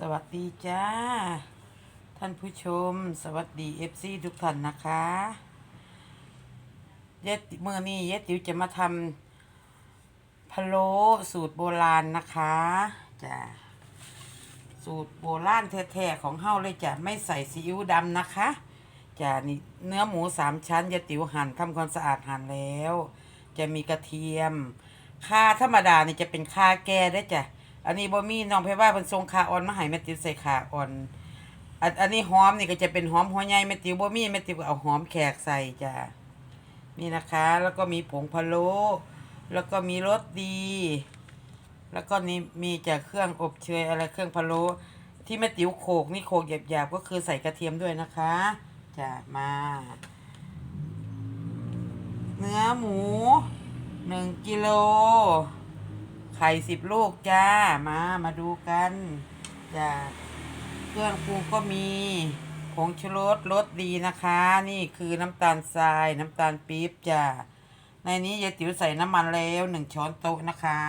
สวัสดีจ้า ท่านผู้ชม สวัสดีเอฟซีทุกท่านนะคะเย็ดเมื่อนี้เย็ดติวจะมาทำพะโล้สูตรโบราณนะคะจ้าสูตรโบราณแท้ๆของเฮาเลยจ้ะไม่ใส่ซีอิ๊วดำนะคะจ้านี่เนื้อหมูสามชั้นเย็ดติ๋วหั่นทำความสะอาดหั่นแล้ว จะมีกระเทียมข่าธรรมดานี่จะเป็นข่าแก่ได้จ้ะ อันนี้บ่มีน้องเพว่าเป็นทรงขาอ่อนมาให้แม่ติ๋วใส่ขาอ่อนอันอันนี้หอมนี่ก็จะเป็นหอมหัวใหญ่แม่ติ๋วบ่มีแม่ติ๋วก็เอาหอมแขกใส่จ้ะนี่นะคะ แล้วก็มีผงพะโล้แล้วก็มีรสดี แล้วก็นี่มีจากเครื่องอบเชยอะไรเครื่องพะโล้ที่แม่ติ๋วโขกนี่โขกหยาบๆก็คือใส่กระเทียมด้วยนะคะจ้ะมา เนื้อหมูหนึ่งกิโล ไข่สิบลูกจ้า มา มาดูกันจ้าเครื่องปรุงก็มีผงชูรสรสดีนะคะ นี่คือน้ำตาลทรายน้ำตาลปี๊บจ้าในนี้ยายติ๋วใส่น้ำมันแล้วหนึ่งช้อนโต๊ะนะคะ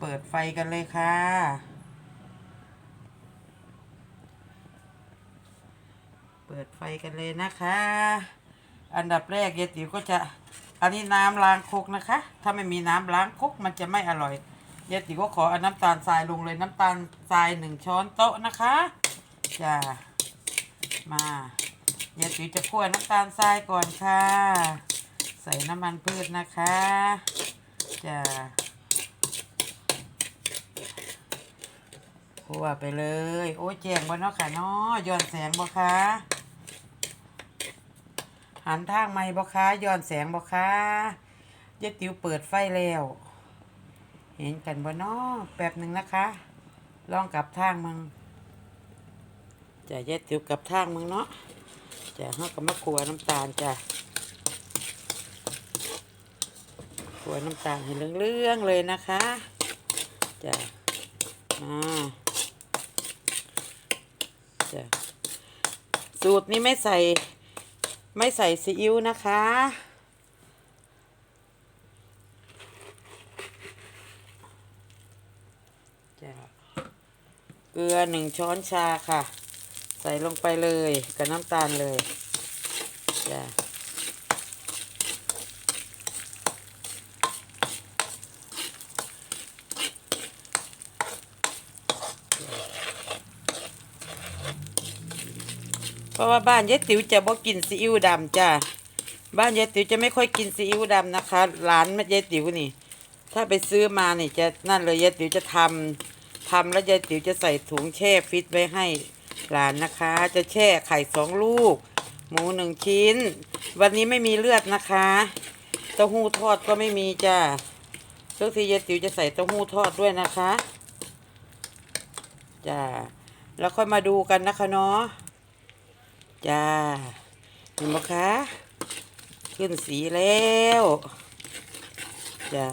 เปิดไฟกันเลยค่ะ เปิดไฟกันเลยนะคะ อันดับแรกยายติ๋วก็จะ อันนี้น้ำล้างคกนะคะ ถ้าไม่มีน้ำล้างคกมันจะไม่อร่อยยายติ๋วก็ขอเอาน้ำตาลทรายลงเลยน้ำตาลทรายหนึ่งช้อนโต๊ะนะคะจ้ามายายติ๋วจะคั่วน้ำตาลทรายก่อนค่ะ ใส่น้ำมันพืชนะคะจ้าคั่วไปเลย โอ้แจงบ่เนาะค่ะเนาะย้อนแสงบ่คะ หันทางไม่บ่คะย้อนแสงบ่คะยายติ๋วเปิดไฟแล้ว เห็นกันบ่เนาะแป๊บหนึ่งนะคะ ลองกลับทางมึงจะยายติ๋วกลับทางมึงเนาะจะเฮาก็มาขัวน้ำตาลจ้ะขัวน้ำตาลให้เรื่องๆเลยนะคะจ้ะมาจะสูตรนี้ไม่ใส่ ไม่ใส่ซีอิ๊วนะคะจะเกลือหนึ่งช้อนชาค่ะ ใส่ลงไปเลยกับน้ำตาลเลยจ้ะ ราะว่าบ้านยายติ๋วจะบ่กินซีอิ๊วดำจ้ะบ้านยายติ๋วจะไม่ค่อยกินซีอิ๊วดำนะคะร้านยายติ๋วนี่ ถ้าไปซื้อมานี่จะนั่นเลยยายติ๋วจะทำทำแล้วยายติ๋วจะใส่ถุงแช่ฟิตไว้ให้หลานนะคะ จะแช่ไข่สองลูก หมูหนึ่งชิ้น วันนี้ไม่มีเลือดนะคะเต้าหู้ทอดก็ไม่มีจ้ะทุกทียายติ๋วจะใส่เต้าหู้ทอดด้วยนะคะจ้ะแล้วค่อยมาดูกันนะคะเนาะ จ้าเห็นไหมคะขึ้นสีแล้วจ้ะ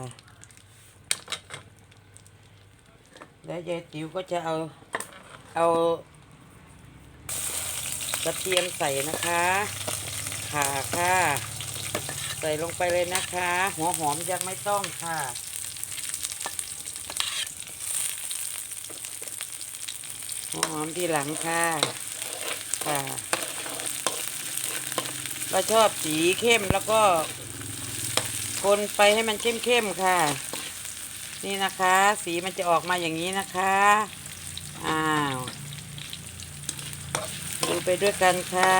แล้วยายติ๋วก็จะเอาเอากระเทียมใส่นะคะข่าค่ะ ใส่ลงไปเลยนะคะ หัวหอมยังไม่ต้องค่ะหัวหอมทีหลังค่ะ ราชอบสีเข้มแล้วก็คนไปให้มันเข้มๆค่ะ นี่นะคะ สีมันจะออกมาอย่างนี้นะคะ อ้าวดูไปด้วยกันค่ะ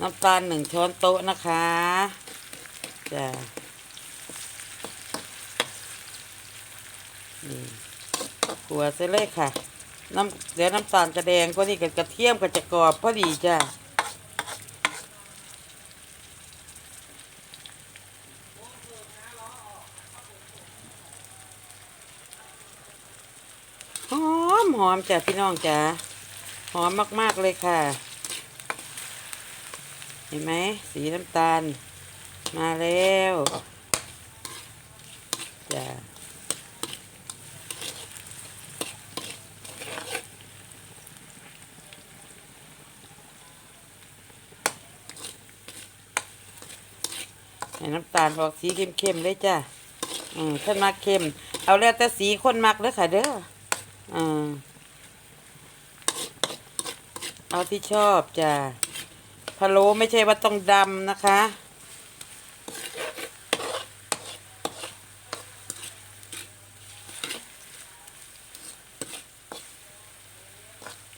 น้ำตาลหนึ่งช้อนโต๊ะนะคะ จ้ะนี่ขัวเสเลยค่ะ น้ำเดี๋ยวน้ำตาลจะแดงก็นี่กับกระเทียมก็จะกรอบพอดีจ้ะหอมหอมจ้ะพี่น้องจ้ะหอมมาก ๆ เลยค่ะ เห็นไหม สีน้ำตาล มาแล้วจ้าใส่น้ำตาลออกสีเข้มๆเลยจ้าอืมขั้นมาเข้ม เอาแล้วแต่สีคนมักเลยค่ะเด้ออืมเอาที่ชอบจ้าพะโล้ไม่ใช่ว่าต้องดำนะคะ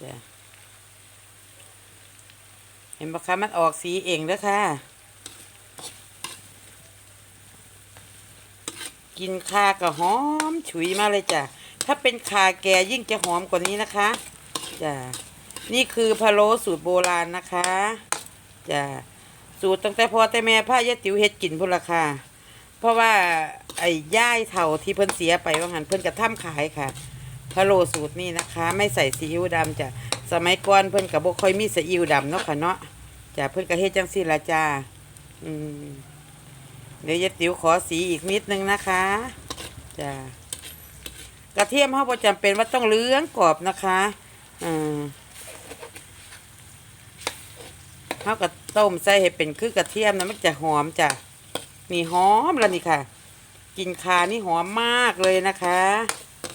จ้ะเห็นปะคะมันออกสีเองเด้อค่ะ กินคาก็หอมฉุยมากเลยจ้ะ ถ้าเป็นคาแกยิ่งจะหอมกว่านี้นะคะจ้ะนี่คือพะโล้สูตรโบราณนะคะจ้ะสูตรตั้งแต่พ่อแต่แม่พ่ายายติ๋วเฮ็ดกินพุ่นละค่ะเพราะว่าไอ้ย่ายเถ่าที่เพิ่นเสียไปว่าหันเพิ่นกระทำขายค่ะ พะโลสูตรนี่นะคะ ไม่ใส่ซีอิ๊วดำจ้ะสมัยก่อนเพิ่นก็บ่ค่อยมีซีอิ๊วดำเนาะค่ะเนาะจ้ะเพิ่นก็เฮ็ดจังซี่ละจ้าอืมเดี๋ยวยายติ๋วขอสีอีกนิดนึงนะคะจ้ะกระเทียมเฮาบ่จำเป็นว่าต้องเหลืองกรอบนะคะอืมเฮาก็ต้มใส่ให้เป็นคือกระเทียมนะมันจะหอมจ้ะนี่หอมแล้วนี่ค่ะ กินคานี่หอมมากเลยนะคะ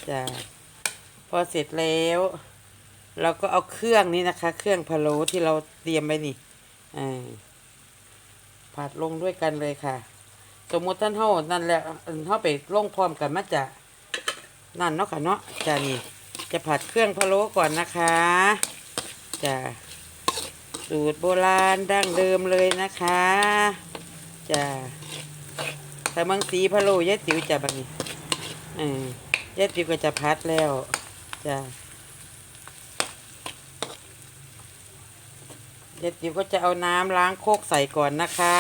จ้ะ พอเสร็จแล้ว เราก็เอาเครื่องนี้นะคะ เครื่องพะโล้ที่เราเตรียมไว้นี่ผัดลงด้วยกันเลยค่ะ สมมุติท่านเท่านั่นแหละเท่าไปลงพร้อมกันมาจะนั่นเนาะค่ะเนาะจะนี่จะผัดเครื่องพะโล้ก่อนนะคะจะสูตรโบราณดั้งเดิมเลยนะคะจะแต่มังสีพะโล้ยายติ๋วจะแบบนี้อืมยายติ๋วก็จะพัดแล้ว จ้ะยายติ๋วก็จะเอาน้ำล้างโคกใส่ก่อนนะคะ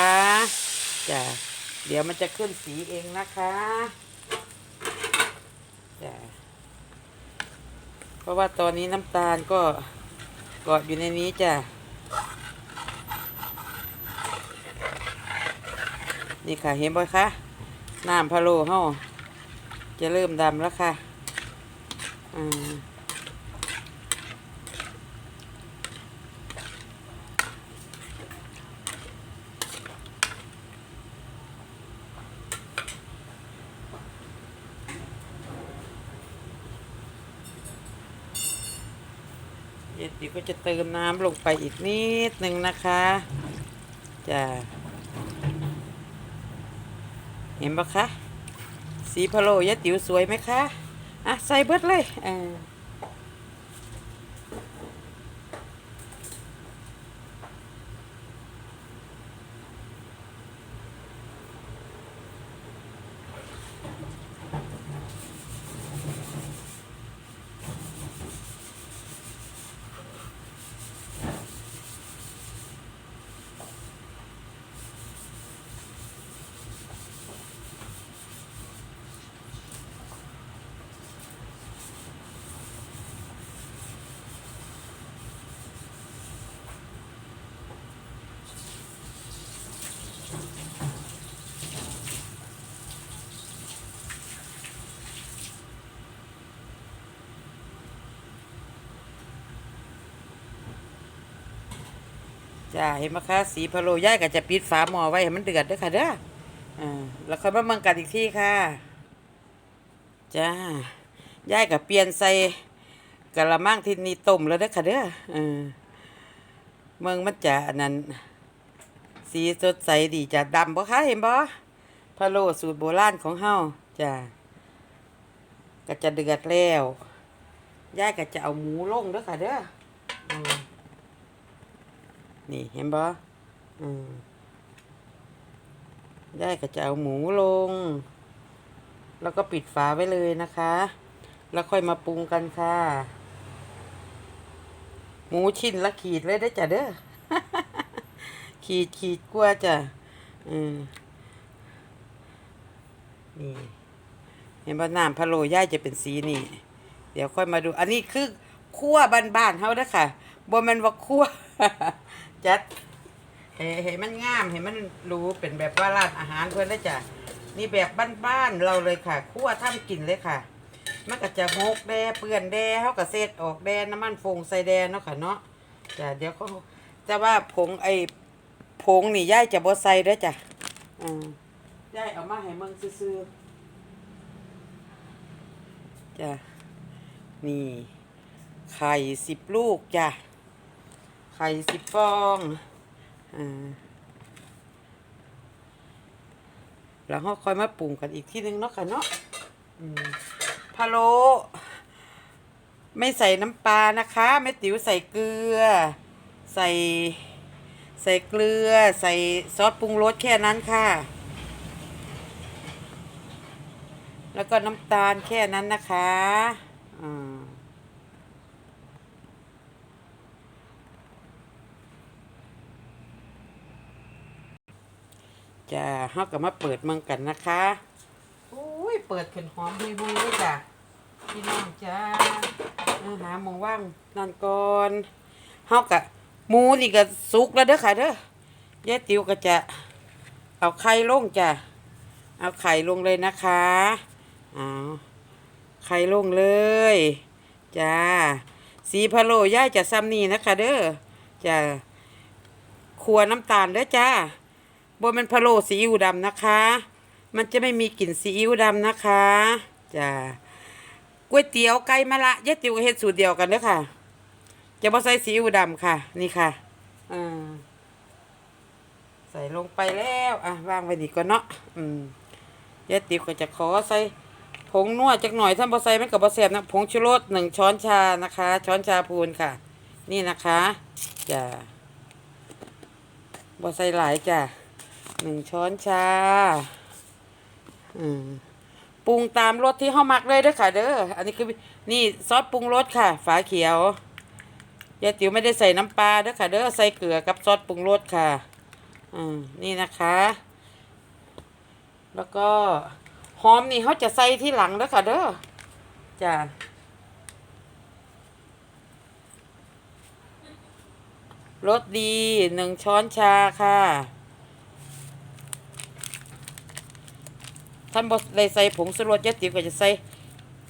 จ้ะเดี๋ยวมันจะขึ้นสีเองนะคะจ้ะเพราะว่าตอนนี้น้ำตาลก็เกาะอยู่ในนี้จ้ะนี่ค่ะเห็นบ่คะน้ำพะโล้เฮาจะเริ่มดำแล้วค่ะ เดี๋ยวติ๋วก็จะเติมน้ำลงไปอีกนิดหนึ่งนะคะจะเห็นปะคะ สีพะโล้ยะติ๋วสวยไหมคะ อะใส่เบิดเลยเออ จ้าเห็นไหมคะสีพะโลย่ายก็จะปิดฝาหม้อไว้ให้มันเดือดด้วยค่ะเด้ออ่าแล้วค่อยมาเมืองกันอีกที่ค่ะจ้าย่ายก็เปลี่ยนใส่กะละมังที่นี่ต้มแล้วเด้อค่ะเด้ออ่าเมืองมันจะอันนั้น สีสดใสดีจะดำบ่คะเห็นบ่พะโลสูตรโบราณของเฮาจ้าก็จะเดือดแล้วย่ายก็จะเอาหมูลงด้อค่ะเด้อ นี่เห็นบ่อืมย่ายก็จะเอาหมูลง แล้วก็ปิดฝาไว้เลยนะคะ แล้วค่อยมาปรุงกันค่ะ หมูชิ้นละขีดเลยได้จ้ะเด้อ ขีดขีดกลัวจ้ะอืมนี่เห็นว่น้ำพะโลย่ายจะเป็นสีนี่ เดี๋ยวค่อยมาดู อันนี้คือคั่วบ้านๆเฮาเด้อค่ะบ่แม่นว่าคั่ว จัดเห็เห็นมันงามเห็นมันรู้เป็นแบบว่าร้านอาหารเพื่อนเลยจ้ะนี่แบบบ้านๆเราเลยค่ะคั่วทำกินเลยค่ะ มันก็จะหกแดเปื้อนแดเฮาก็เซตออกแดน้ำมันฟงใส่แดเนาะค่ะเนาะจ้ะเดี๋ยวเขาจะว่าผงไอ้ผงนี่ย่ายจะบ่ใส่เด้อจ้ะอืมยายเอามาให้มึงซื้อๆจ้ะนี่ไข่สิบลูกจ้ะไข่สิบฟองอ่าแล้วเราค่อยมาปรุงกันอีกทีนึงเนาะค่ะเนาะพะโล้ไม่ใส่น้ำปลานะคะแม่ติ๋วใส่เกลือ ใส่ใส่เกลือ ใส่ซอสปรุงรสแค่นั้นค่ะ แล้วก็น้ำตาลแค่นั้นนะคะอ่า จะเฮากับมาเปิดมืองกันนะคะโอ้ยเปิดขึ้นหอมหุยหุยเลยจ้ะพี่น้องจ้าเออหาหมองว่างนั่นก่อนเฮากะหมูนี่ก็สุกแล้วเด้อค่ะเด้อยายติ๋วก็จะเอาไข่ลงจ้ะเอาไข่ลงเลยนะคะเอาไข่ลงเลยจ้าสีพะโล้ย่าจะซ้ำนี่นะคะเด้อจ้าขัวน้ำตาลเด้อจ้า บนมันพะโล้ซีอิ๊วดำนะคะ มันจะไม่มีกลิ่นซีอิ๊วดำนะคะจ้าก๋วยเตี๋ยวไก่มะละยายติ๋วเฮ็ดสูตรเดียวกันเด้อค่ะ จะบ่ใส่ซีอิ๊วดำค่ะ นี่ค่ะอ่าใส่ลงไปแล้วอะวางไว้นี่ก่อนเนาะอืมยายติ๋วก็จะขอใส่ผงนัวจักหน่อยถ้านบ่ใส่มันก็บ่แซ่บนะผงชูรสหนึ่งช้อนชานะคะ ช้อนชาพูนค่ะ นี่นะคะจ้ะบ่ใส่หลายจ้ะ หนึ่งช้อนชาอืมปรุงตามรสที่เฮามักเลยเด้อค่ะ เด้อ อันนี้คือนี่ซอสปรุงรสค่ะ ฝาเขียวยายติ๋วไม่ได้ใส่น้ำปลาเด้อค่ะ เด้อ ใส่เกลือกับซอสปรุงรสค่ะ อืมนี่นะคะ แล้วก็หอมนี่เขาจะใส่ที่หลังเด้อค่ะเด้อ จ้ะรสดีหนึ่งช้อนชาค่ะ ท่านบดได้ใส่ผงสุรสยะติ๋วก็จะใส่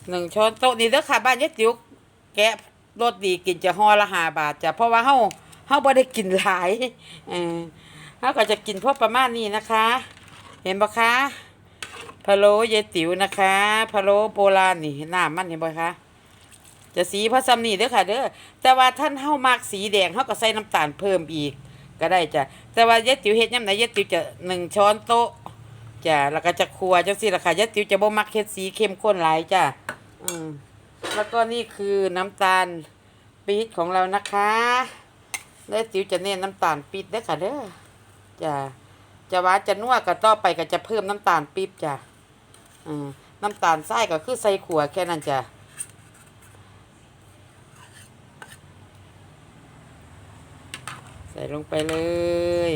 หนึ่งช้อนโต๊ะนี่เด้อค่ะบ้านยะติ๋วแกะรสดีกินจะห่อละหาบาทจ้ะเพราะว่าเฮาเฮาบ่ได้กินหลายเออเฮาก็จะกินพวกประมาณนี้นะคะ เห็นบ่คะพะโล้ยายติ๋วนะคะพะโล้โบราณนี่หน้ามันเห็นบ่คะจะสีพระซ้ำนี่เด้อค่ะ เด้อแต่ว่าท่านเฮามักสีแดงเฮาก็ใส่น้ำตาลเพิ่มอีก ก็ได้จ้ะแต่ว่ายายติ๋วเฮ็ดยาไหนยายติ๋วจะหนึ่งช้อนโต๊ะ จ้ะแล้วก็จะครัวจังซี่ล่ะค่ะยะติ๋วจะบ่มักเฮ็ดสีเข้มข้นหลายจ้ะอืมแล้วก็นี่คือน้ำตาลปี๊บของเรานะคะแล้วติ๋วจะเน้นน้ำตาลปี๊บเด้อค่ะเด้อจ้ะจะหวาจะนัวก็ต่อไปก็จะเพิ่มน้ำตาลปี๊บจ้ะอืมน้ำตาลทรายก็คือใส่ขัวแค่นั้นจ้ะใส่ลงไปเลย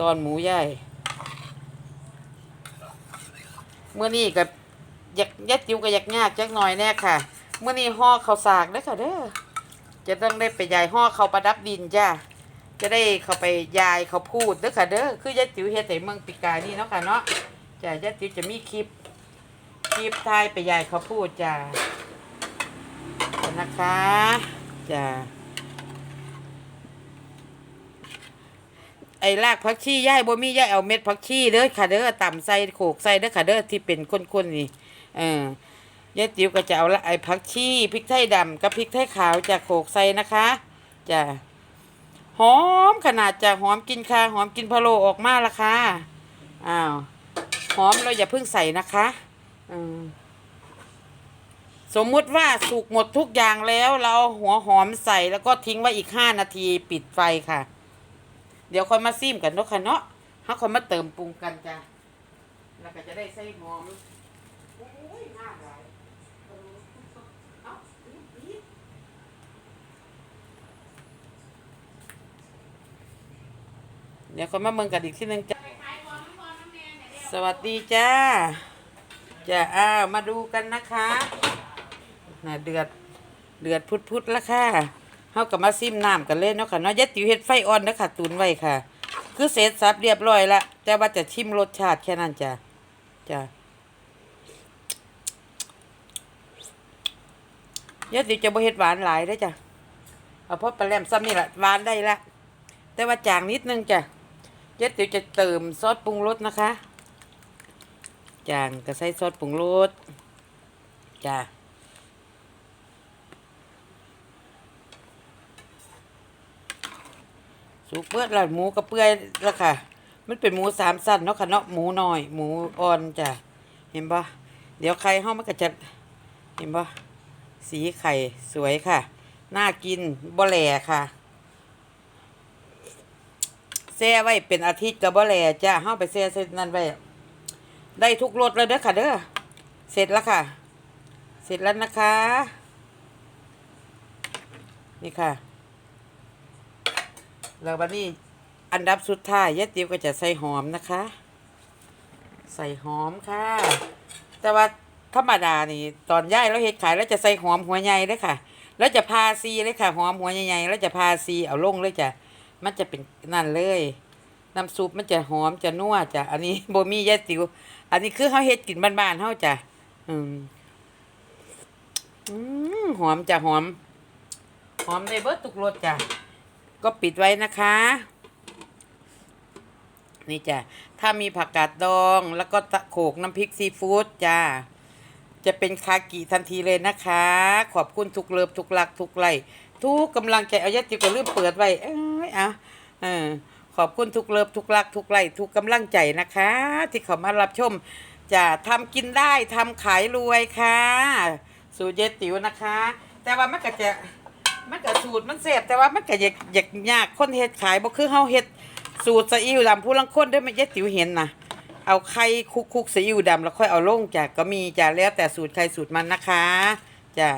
ตอนหมูใหญ่ เมื่อนี้ก็อยากยัดจิ๋วก็อยากยากจักหน่อยแน่ค่ะเมื่อนี้ห่อข้าวสากเด้อค่ะเด้อจะต้องได้ไปยายห่อเขาประดับดินจ้าจะได้เขาไปยายเขาพูดเด้อค่ะเด้อคือยัดจิ๋วเฮ็ดให้เมืองปีกายนี่เนาะค่ะเนาะจ้ายัดจิ๋วจะมีคลิปคลิปทายไปยายเขาพูดจ้านะคะจ้า ไอ้รากผักชีย่ายบ่มีย่ายเอาเม็ดผักชีเด้อค่ะเด้อต่ำใส่โขกใส่เด้อค่ะเด้อที่เป็นข้นๆนี่เออยายติ๋วก็จะเอาละไอ้ผักชีพริกไทยดำกับพริกไทยขาวจะโขกใส่นะคะจ้ะหอมขนาดจะหอมกินค่ะหอมกินพะโลออกมาละค่ะอ้าวหอมเราอย่าเพิ่งใส่นะคะอืมสมมุติว่าสุกหมดทุกอย่างแล้วเราหัวหอมใส่แล้วก็ทิ้งไว้อีกห้านาทีปิดไฟค่ะ เดี๋ยวค่อยมาซิมกันเนาะค่ะเนาะเขาค่อยมาเติมปรุงกันจ้ะแล้วก็จะได้ใส่หอมโอ้ยน่าหลายเอ้าอีกเดี๋ยวค่อยมาเมืองกันอีกทีหนึงจ้ะสวัสดีจ้าจ้าอ้าวมาดูกันนะคะน่ะเดือดเดือดพุดๆแล้วค่ะ เฮากับมาซิมน้ำกันเลยเนาะค่ะเนาะยัดติ๋วเฮ็ดไฟอ่อนเด้อค่ะตุนไว้ค่ะ คือเสร็จสับเรียบร้อยละแต่ว่าจะชิมรสชาติแค่นั้นจ้ะจ้ะยัดติ๋วจะบ่เฮ็ดหวานหลายเด้จ้ะเอาเพราะปลาแหลมซ้ำนี่ละหวานได้ละแต่ว่าจางนิดนึงจ้ะยัดติ๋วจะเติมซอสปรุงรสนะคะจางก็ใส่ซอสปรุงรสจ้า สุกเปื้อนแล้วหมูก็เปื่อยแล้วค่ะ มันเป็นหมูสามสั้นเนาะค่ะเนาะหมูน้อย หมูอ่อนจ้ะเห็นปะเดี๋ยวไข่ห้องมันก็จะเห็นปะสีไข่สวยค่ะ น่ากินบ่แหล่ค่ะแช่ไว้เป็นอาทิตย์ก็บ่แหล่จ้าเฮาไปแช่เสร็จนั่นไว้ได้ทุกรสเลยเด้อค่ะเด้อเสร็จแล้วค่ะ เสร็จแล้วนะคะ นี่ค่ะ แล้ววันนี้อันดับสุดท้ายยายติ๋วก็จะใส่หอมนะคะ ใส่หอมค่ะ แต่ว่าธรรมดานี่ตอนย่ายเราเฮ็ดขายแล้วจะใส่หอมหัวใหญ่เลยค่ะ แล้วจะพาซีเลยค่ะ หอมหัวใหญ่ๆแล้วจะพาซีเอาลงเลยจะมันจะเป็นนั่นเลยน้ำซุปมันจะหอมจะนัวจะอันนี้โบมี่ยายติ๋วอันนี้คือเขาเฮ็ดกินบ้านๆเฮาจะอืมหอมจะหอม หอมได้เบิดทุกรสจ้ะ ก็ปิดไว้นะคะ นี่จ้ะ ถ้ามีผักกาดดองแล้วก็โขกน้ำพริกซีฟู้ดจ้าจะเป็นคากิทันทีเลยนะคะ ขอบคุณทุกเลิฟทุกหลักทุกไลทุกกำลังใจเอายะติวก็ลืมเปิดไว้เอ้ยอะเออขอบคุณทุกเลิฟทุกลักทุกไลทุกกำลังใจนะคะ ที่เขามารับชมจะทำกินได้ทำขายรวยค่ะ สูตรเยติวนะคะ แต่ว่ามันก็จะ มันก็สูตรมันเสียบแต่ว่ามันก็อยากอยากยากคนเฮ็ดขายบ่คือเฮาเฮ็ดสูตรซีอิ๊วดำผู้ลังคนเด้อแม่ยายติ๋วเห็นนะเอาไข่คุกคุกๆซีอิ๊วดำแล้วค่อยเอาลงจ้ะก็มีจ้ะแล้วแต่สูตรใครสูตรมันนะคะจ้ะ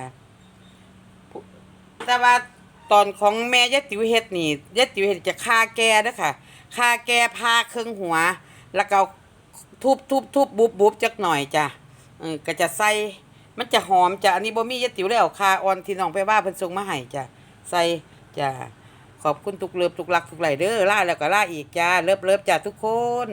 แต่ว่าตอนของแม่ยายติ๋วเฮ็ดนี่ยายติ๋วเฮ็ดจะคาแก่เด้อค่ะคาแก่พาเครื่องหัว แล้วก็ทุบทุบทุบบุบบุบจักหน่อยจ้ะเออก็จะใส่ มันจะหอมจ้ะอันนี้บ่มียะติ๋วแล้วคาออนที่น้องไปว่าเพิ่นส่งมาให้จ้ะใส่จ้ะขอบคุณทุกเลิฟทุกรักทุกไหลเด้อล่าแล้วก็ล่าอีกจ้าเลิฟเลิฟจ้ะทุกคน